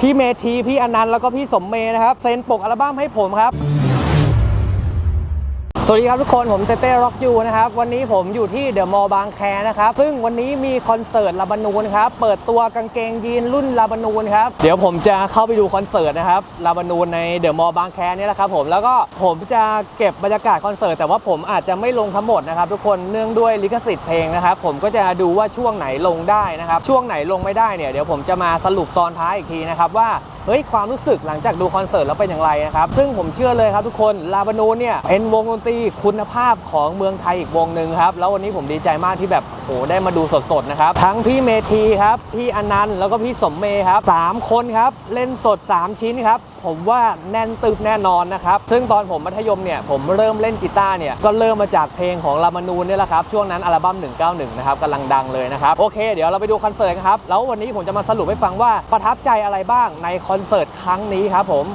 พี่เมธีพี่อนันต์แล้วก็พี่สมเมย์นะครับเซ็นปกอัลบั้มให้ผมครับ สวัสดีครับทุกคนผมเต้เต้ร็อกยูนะครับ วันนี้ผมอยู่ที่เดอะมอลล์บางแคนะครับ ซึ่งวันนี้มีคอนเสิร์ตลาบานูนครับ เปิดตัวกางเกงยีนรุ่นลาบานูนครับ เดี๋ยวผมจะเข้าไปดูคอนเสิร์ตนะครับลาบานูนในเดอะมอลล์บางแคนี่แหละครับผมแล้วก็ผมจะเก็บบรรยากาศคอนเสิร์ตแต่ว่าผมอาจจะไม่ลงทั้งหมดนะครับทุกคนเนื่องด้วยลิขสิทธิ์เพลงนะครับผมก็จะดูว่าช่วงไหนลงได้นะครับช่วงไหนลงไม่ได้เนี่ยเดี๋ยวผมจะมาสรุปตอนท้ายอีกทีนะครับว่าเฮ้ยความรู้สึกหลังจากดูคอนเสิร์ตแล้วเป็นอย่างไรนะครับ ซึ่งผมเชื่อเลยครับทุกคนลาบานูนเนี่ยเป็นวงดนตรีคุณภาพของเมืองไทยอีกวงหนึ่งครับ แล้ววันนี้ผมดีใจมากที่แบบโหได้มาดูสดๆนะครับ ทั้งพี่เมทีครับ พี่อนันต์แล้วก็พี่สมเมย์ครับสามคนครับ เล่นสด 3 ชิ้นครับผมว่าแน่นตึบแน่นอนนะครับ ซึ่งตอนผมมัธยมเนี่ยผมเริ่มเล่นกีตาร์เนี่ยก็เริ่มมาจากเพลงของลามานูนเนี่ยแหละครับ ช่วงนั้นอัลบั้ม 191 นะครับกำลังดังเลยนะครับ โอเค เดี๋ยวเราไปดูคอนเสิร์ตครับ แล้ววันนี้ผมจะมาสรุปให้ฟังว่าประทับใจอะไรบ้างในคอนเสิร์ตครั้งนี้ครับผม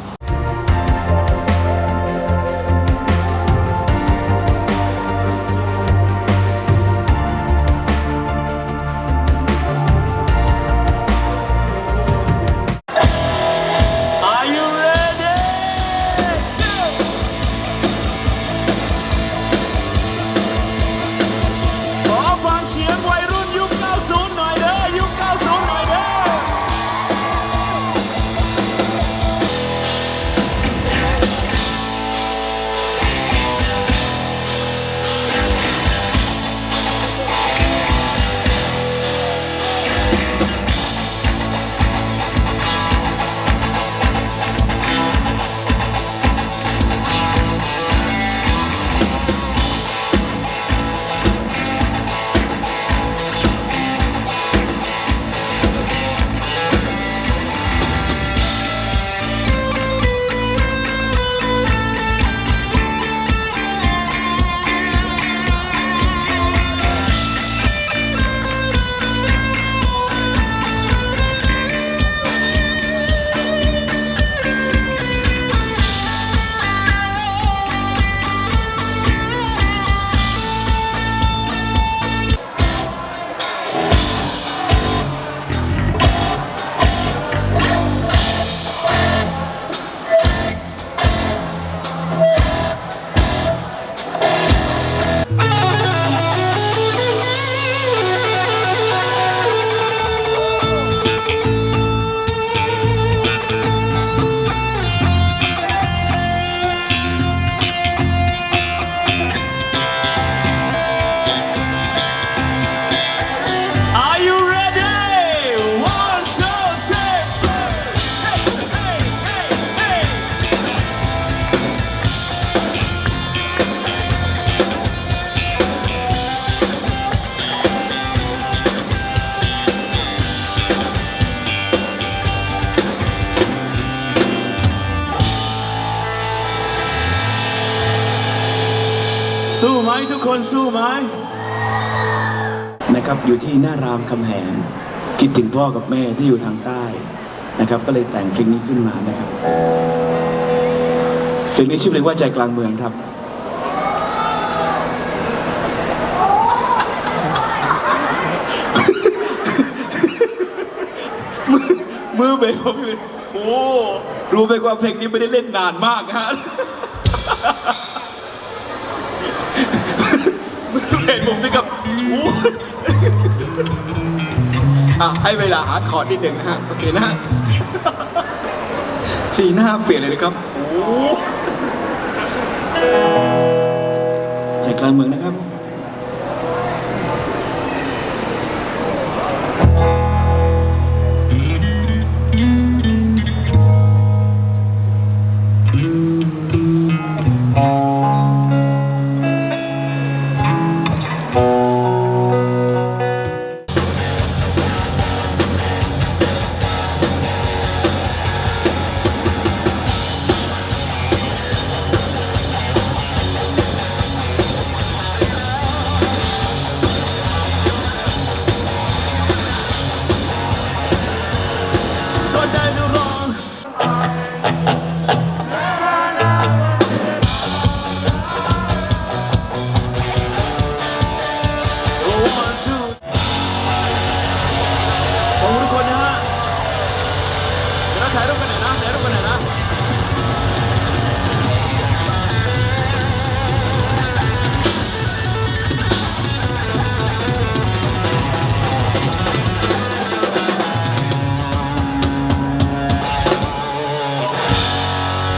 คนสู้ไหมนะครับอยู่ที่หน้ารามคำแหงคิดถึงพ่อกับแม่ที่อยู่ทางใต้นะครับ ก็เลยแต่งเพลงนี้ขึ้นมานะครับเพลงนี้ชื่อเพลงว่าใจกลางเมืองครับมือมือเบสผมอยู่โอ้รู้ไหมว่าเพลงนี้ไม่ได้เล่นนานมากฮะ ห็นผมถึงกับอ้อะให้เวลาอาร์ดคอร์ดนิดหนึ่งนะฮะ โอเคนะฮะสีหน้าเปลี่ยนเลยนะครับโอ้ใจกลางเมืองนะครับ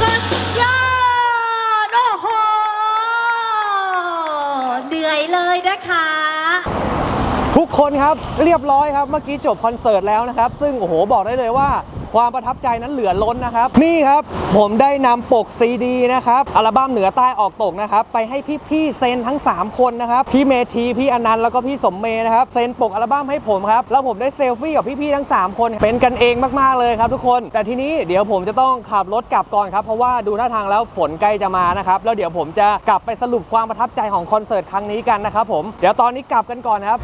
กัยอดโอ้โหเหนื่อยเลยนะคะ ทุกคนครับเรียบร้อยครับเมื่อกี้จบคอนเสิร์ตแล้วนะครับ ซึ่งโอ้โหบอกได้เลยว่า ความประทับใจนั้นเหลือล้นนะครับ นี่ครับผมได้นำปกซีดีนะครับอัลบั้มเหนือใต้ออกตกนะครับไปให้พี่ๆเซนทั้ง 3 คนนะครับพี่เมธีพี่อนันต์แล้วก็พี่สมเมนะครับเซนปกอัลบั้มให้ผมครับแล้วผมได้เซลฟี่กับพี่ๆทั้ง 3 คนเป็นกันเองมากๆเลยครับทุกคน แต่ทีนี้เดี๋ยวผมจะต้องขับรถกลับก่อนครับเพราะว่าดูท่าทางแล้วฝนใกล้จะมานะครับแล้วเดี๋ยวผมจะกลับไปสรุปความประทับใจของคอนเสิร์ตครั้งนี้กันนะครับผมเดี๋ยวตอนนี้กลับกันก่อนครับ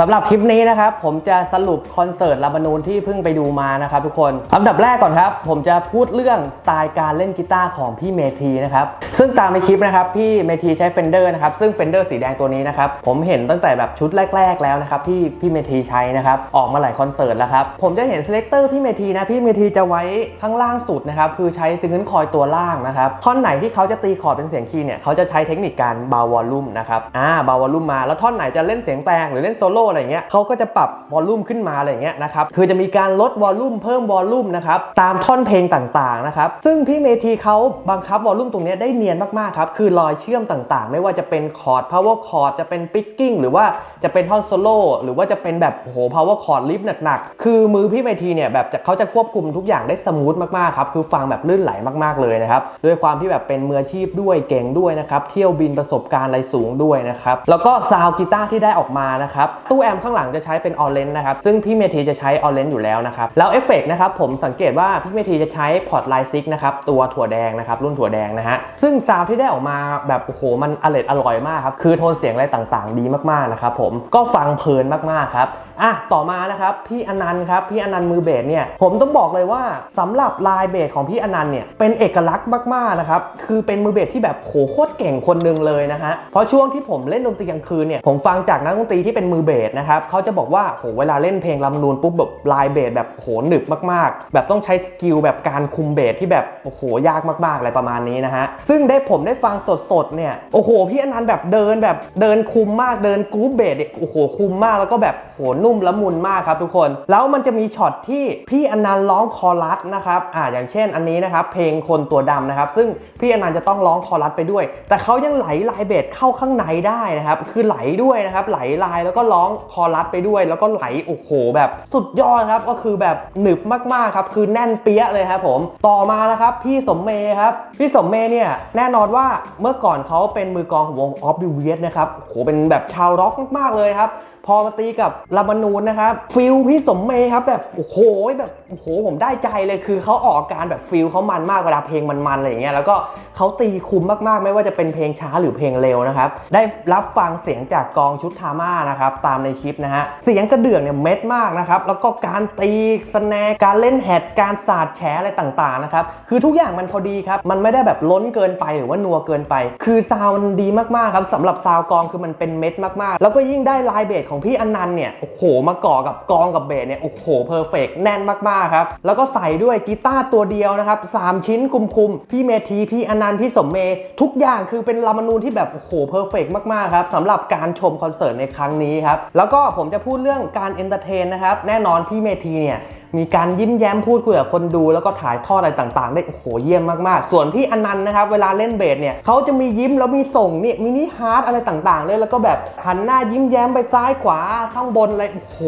สำหรับคลิปนี้นะครับผมจะสรุปคอนเสิร์ตลาบานูนที่เพิ่งไปดูมานะครับทุกคนอันดับแรกก่อนครับ ผมจะพูดเรื่องสไตล์การเล่นกีตาร์ของพี่เมทีนะครับซึ่งตามในคลิปนะครับพี่เมทีใช้เฟนเดอร์นะครับซึ่งเฟนเดอร์สีแดงตัวนี้นะครับผมเห็นตั้งแต่แบบชุดแรก ๆ แล้วนะครับที่พี่เมทีใช้นะครับออกมาหลายคอนเสิร์ตแล้วครับผมจะเห็นเซเลคเตอร์พี่เมทีนะพี่เมทีจะไว้ข้างล่างสุดนะครับคือใช้ซิงเกิลคอยตัวล่างนะครับท่อนไหนที่เขาจะตีคอร์ดเป็นเสียงคีย์เนี่ยเขาจะใช้เทคนิคการเบาวอลลุ่มนะครับอ่าเบาวอลลุ่มมาแล้วท่อนไหนจะเล่นเสียงแตงหรือเล่นโซโล่อะไรเงี้ยเขาก็จะปรับวอลลุ่มขึ้นมาอะไรอย่างเงี้ยนะครับคือจะมีการลดวอลลุ่มเพิ่มวอลลุ่มนะครับตามท่อนเพลงต่างๆนะครับซึ่งพี่เมทีเขาบังคับวอลลุ่มตรงนี้ได้เนียนมากๆครับคือรอยเชื่อมต่างๆ ไม่ว่าจะเป็นคอร์ด power chord จะเป็น picking หรือว่าจะเป็นท่อนโซโล่หรือว่าจะเป็นแบบโอ้โห power chord ลิฟหนักๆคือมือพี่เมทีเนี่ยแบบจะเขาจะควบคุมทุกอย่างได้สมูทมากๆครับคือฟังแบบลื่นไหลมากๆเลยนะครับด้วยความที่แบบเป็นมืออาชีพด้วยเก่งด้วยนะครับเที่ยวบินประสบการณ์อะไรสูงด้วยนะครับแล้วก็ซาวกีตาร์ที่ได้ออกมานะครับตู้แอมข้างหลังจะใช้เป็นออเรนนะครับ ซึ่งพี่เมทีจะใช้ออเรนอยู่แล้วนะครับ แล้วเอฟเฟกต์นะครับผมสังเกตว่าพี่เมทีจะใช้พอร์ตไลซิกนะครับตัวถั่วแดงนะครับรุ่นถั่วแดงนะฮะ ซึ่งซาวที่ได้ออกมาแบบโอ้โหมันอร่อยอร่อยมากครับ คือโทนเสียงอะไรต่างๆ ดีมากๆนะครับผม ก็ฟังเพลินมากๆครับ อะต่อมานะครับพี่อนันต์ครับพี่อนันต์มือเบสเนี่ยผมต้องบอกเลยว่าสำหรับลายเบสของพี่อนันต์เนี่ยเป็นเอกลักษณ์มากๆนะครับคือเป็นมือเบสที่แบบโหโคตรเก่งคนหนึ่งเลยนะฮะเพราะช่วงที่ผมเล่นดนตรีกลางคืนเนี่ยผมฟังจากนักดนตรีที่เป็นมือเบสนะครับเขาจะบอกว่าโหเวลาเล่นเพลงลำนูนปุ๊บแบบลายเบสแบบโหหนึบมากๆ แบบต้องใช้สกิลแบบการคุมเบสที่แบบโอ้โหยากมากๆอะไรประมาณนี้นะฮะซึ่งได้ผมได้ฟังสดๆเนี่ยโอ้โหพี่อนันต์แบบเดินแบบเดินคุมมากเดินกรุ๊ปเบสเนี่ยโอ้โหคุมมากแล้วก็แบบโหนุ่มละมุนมากครับทุกคน แล้วมันจะมีช็อตที่พี่อนันต์ร้องคอรัสนะครับอ่าอย่างเช่นอันนี้นะครับเพลงคนตัวดำนะครับ ซึ่งพี่อนันต์จะต้องร้องคอรัสไปด้วย แต่เขายังไหลลายเบสเข้าข้างในได้นะครับคือไหลด้วยนะครับไหลลายแล้วก็ร้องคอรัสไปด้วย แล้วก็ไหลโอ้โหแบบสุดยอดครับก็คือแบบหนึบมากๆครับคือแน่นเปี้ยเลยครับผมต่อมานะครับพี่สมเมย์ครับพี่สมเมย์เนี่ยแน่นอนว่าเมื่อก่อนเขาเป็นมือกองของวงออฟบิวเวียสนะครับโอ้โหเป็นแบบชาวร็อกมากๆเลยครับ พอมาตีกับลาบานูนนะครับฟิลพี่สมเมย์ครับแบบโอ้โหแบบโอ้โหผมได้ใจเลยคือเขาออกอาการแบบฟิลเขามันมากเวลาเพลงมันๆอะไรอย่างเงี้ยแล้วก็เขาตีคุมมากๆ ไม่ว่าจะเป็นเพลงช้าหรือเพลงเร็วนะครับได้รับฟังเสียงจากกองชุดทาม่านะครับตามในคลิปนะฮะเสียงกระเดื่องเนี่ยเม็ดมากนะครับแล้วก็การตีสแนร์การเล่นแฮดการสาดแฉอะไรต่างๆนะครับคือทุกอย่างมันพอดีครับมันไม่ได้แบบล้นเกินไปหรือว่านัวเกินไป คือซาวด์มันดีมากๆครับสำหรับซาวกองคือมันเป็นเม็ดมากๆ แล้วก็ยิ่งได้ลายเบสของพี่อนันต์เนี่ยโอ้โหมาก่อกับกองกับเบสเนี่ยโอ้โหเพอร์เฟกแน่นมากๆครับแล้วก็ใส่ด้วยกีตาร์ตัวเดียวนะครับ3ชิ้นคุมๆพี่เมทีพี่อนันต์พี่สมเมย์ทุกอย่างคือเป็นลามานูนที่แบบโอ้โหเพอร์เฟกมากๆครับสำหรับการชมคอนเสิร์ตในครั้งนี้ครับแล้วก็ผมจะพูดเรื่องการเอนเตอร์เทนนะครับแน่นอนพี่เมทีเนี่ยมีการยิ้มแย้มพูดคุยกับคนดู แล้วก็ถ่ายทอดอะไรต่างๆ ได้โอ้โหเยี่ยมมากๆ ส่วนพี่อนันต์นะครับเวลาเล่นเบสเนี่ยเขาจะมียิ้มแล้วมีส่งเนี่ยมินิฮาร์ดอะไรต่างๆเลยแล้วก็แบบหันหน้ายิ้มแย้มไปซ้ายขขวาข้างบนอะไรโอ้โห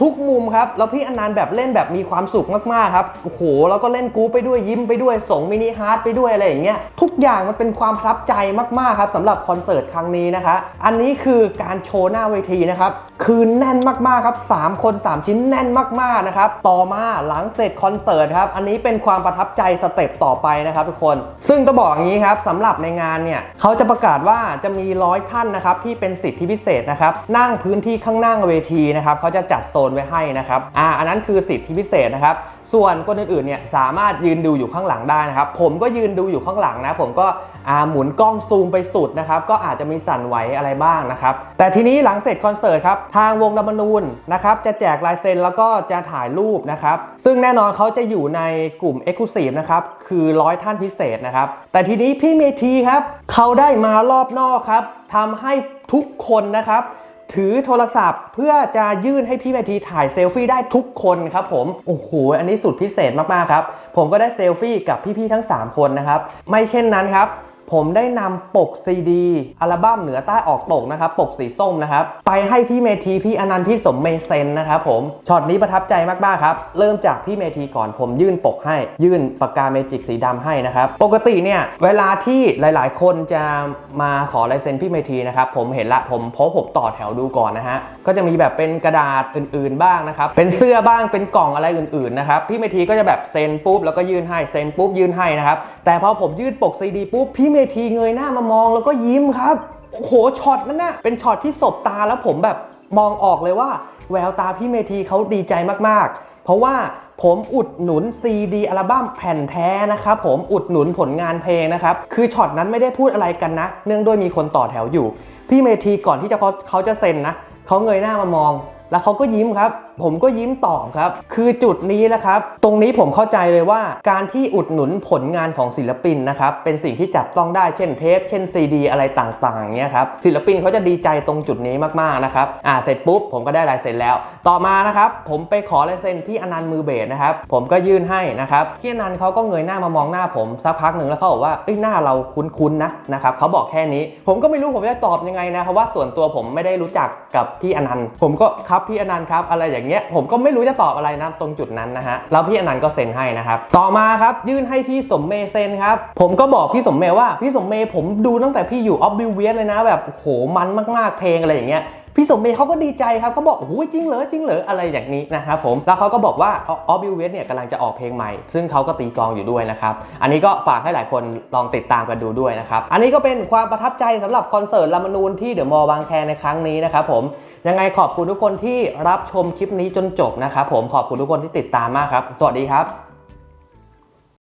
ทุกมุมครับ แล้วพี่อนันต์แบบเล่นแบบมีความสุขมากๆครับ โอ้โห แล้วก็เล่นกรูปไปด้วยยิ้มไปด้วยส่งมินิฮาร์ดไปด้วยอะไรอย่างเงี้ย ทุกอย่างมันเป็นความประทับใจมากๆครับสำหรับคอนเสิร์ตครั้งนี้นะคะ อันนี้คือการโชว์หน้าเวทีนะครับ คือแน่นมากๆครับสามคนสามชิ้นแน่นมากๆนะครับ ต่อมาหลังเสร็จคอนเสิร์ตครับ อันนี้เป็นความประทับใจสเต็ปต่อไปนะครับทุกคน ซึ่งต้องบอกอย่างนี้ครับสำหรับในงานเนี่ยเขาจะประกาศว่าจะมีร้อยท่านนะครับที่เป็นสิทธิพิเศษนะครับนั่งพื้นที่ข้างหน้าเวทีนะครับเขาจะจัดโซนไว้ให้นะครับอ่าอันนั้นคือสิทธิพิเศษนะครับ ส่วนคนอื่นๆเนี่ยสามารถยืนดูอยู่ข้างหลังได้นะครับ ผมก็ยืนดูอยู่ข้างหลังนะ ผมก็อ่าหมุนกล้องซูมไปสุดนะครับก็อาจจะมีสั่นไหวอะไรบ้างนะครับ แต่ทีนี้หลังเสร็จคอนเสิร์ตครับทางวงดมนูนนะครับจะแจกลายเซ็นแล้วก็จะถ่ายรูปนะครับ ซึ่งแน่นอนเขาจะอยู่ในกลุ่ม e x c l u s i v e นะครับคือร้อยท่านพิเศษนะครับ แต่ทีนี้พี่เมทีครับเขาได้มารอบนอกครับทำให้ทุกคนนะครับ ถือโทรศัพท์ เพื่อจะยื่นให้พี่เมทีถ่ายเซลฟี่ได้ทุกคนครับผม โอ้โห อันนี้สุดพิเศษมากๆครับ ผมก็ได้เซลฟี่กับพี่ๆทั้ง 3 คนนะครับ ไม่เช่นนั้นครับ ผมได้นำปกซีดีอัลบั้มเหนือใต้ออกตกนะครับปกสีส้มนะครับไปให้พี่เมทีพี่อนันต์พี่สมเมเซนนะครับผมช็อตนี้ประทับใจมากๆครับเริ่มจากพี่เมทีก่อนผมยื่นปกให้ ยื่นปากกาเมจิกสีดำให้นะครับปกติเนี่ยเวลาที่หลายๆ คนจะมาขอลายเซ็นพี่เมทีนะครับผมเห็นละผมเพราะผมต่อแถวดูก่อนนะฮะก็จะมีแบบเป็นกระดาษอื่นๆบ้างนะครับ เป็นเสื้อบ้างเป็นกล่องอะไรอื่นๆนะครับพี่เมทีก็จะแบบเซ็นปุ๊บแล้วก็ยื่นให้เซ็นปุ๊บยื่นให้นะครับแต่พอผมยื่นปกซีดีปุ๊บพี่เมทีเงยหน้ามามองแล้วก็ยิ้มครับโอ้โหช็อตนั้นน่ะเป็นช็อตที่สบตาแล้วผมแบบมองออกเลยว่า แววตาพี่เมทีเขาดีใจมากๆ เพราะว่าผมอุดหนุน CD อัลบั้มแผ่นแท้นะครับผมอุดหนุนผลงานเพลงนะครับ คือช็อตนั้นไม่ได้พูดอะไรกันนะ เนื่องด้วยมีคนต่อแถวอยู่ พี่เมทีก่อนที่จะเขาเขาจะเซ็นนะ เขาเงยหน้ามามอง แล้วเขาก็ยิ้มครับผมก็ยิ้มตอบครับ คือจุดนี้แหละครับ ตรงนี้ผมเข้าใจเลยว่า การที่อุดหนุนผลงานของศิลปินนะครับเป็นสิ่งที่จับต้องได้เช่นเทปเช่นซีดีอะไรต่างๆเนี่ยครับศิลปินเขาจะดีใจตรงจุดนี้มากๆนะครับอ่าเสร็จปุ๊บผมก็ได้ลายเซ็นแล้ว ต่อมานะครับผมไปขอลายเซ็นพี่อนันต์มือเบสนะครับผมก็ยื่นให้นะครับพี่อนันต์เขาก็เงยหน้ามามองหน้าผมสักพักหนึ่งแล้วเขาบอกว่าเอ้ยหน้าเราคุ้นๆนะนะครับเขาบอกแค่นี้ ผมก็ไม่รู้ผมจะตอบยังไงนะเพราะว่าส่วนตัวผมไม่ได้รู้จักกับพี่อนันต์ผมก็ครับพี่อนันต์ครับอะไรอย่างเงี้ยผมก็ไม่รู้จะตอบอะไรนะตรงจุดนั้นนะฮะแล้วพี่อนันต์ก็เซ็นให้นะครับต่อมาครับยื่นให้พี่สมเมย์เซ็นครับผมก็บอกพี่สมเมย์ว่าพี่สมเมย์ผมดูตั้งแต่พี่อยู่ออฟบิวเวียสเลยนะแบบโหมันมากๆเพลงอะไรอย่างเงี้ย พี่สมเมย์เขาก็ดีใจครับก็บอกโอ้โหจริงเหรอจริงเหรออะไรอย่างนี้นะครับผมแล้วเขาก็บอกว่าออฟบิวเวสเนี่ยกำลังจะออกเพลงใหม่ ซึ่งเขาก็ตีกลองอยู่ด้วยนะครับอันนี้ก็ฝากให้หลายคนลองติดตามกันดูด้วยนะครับอันนี้ก็เป็นความประทับใจสำหรับคอนเสิร์ตลามานูนที่เดอะมอลล์บางแคในครั้งนี้นะครับผมยังไงขอบคุณทุกคนที่รับชมคลิปนี้จนจบนะครับผมขอบคุณทุกคนที่ติดตามมากครับ สวัสดีครับ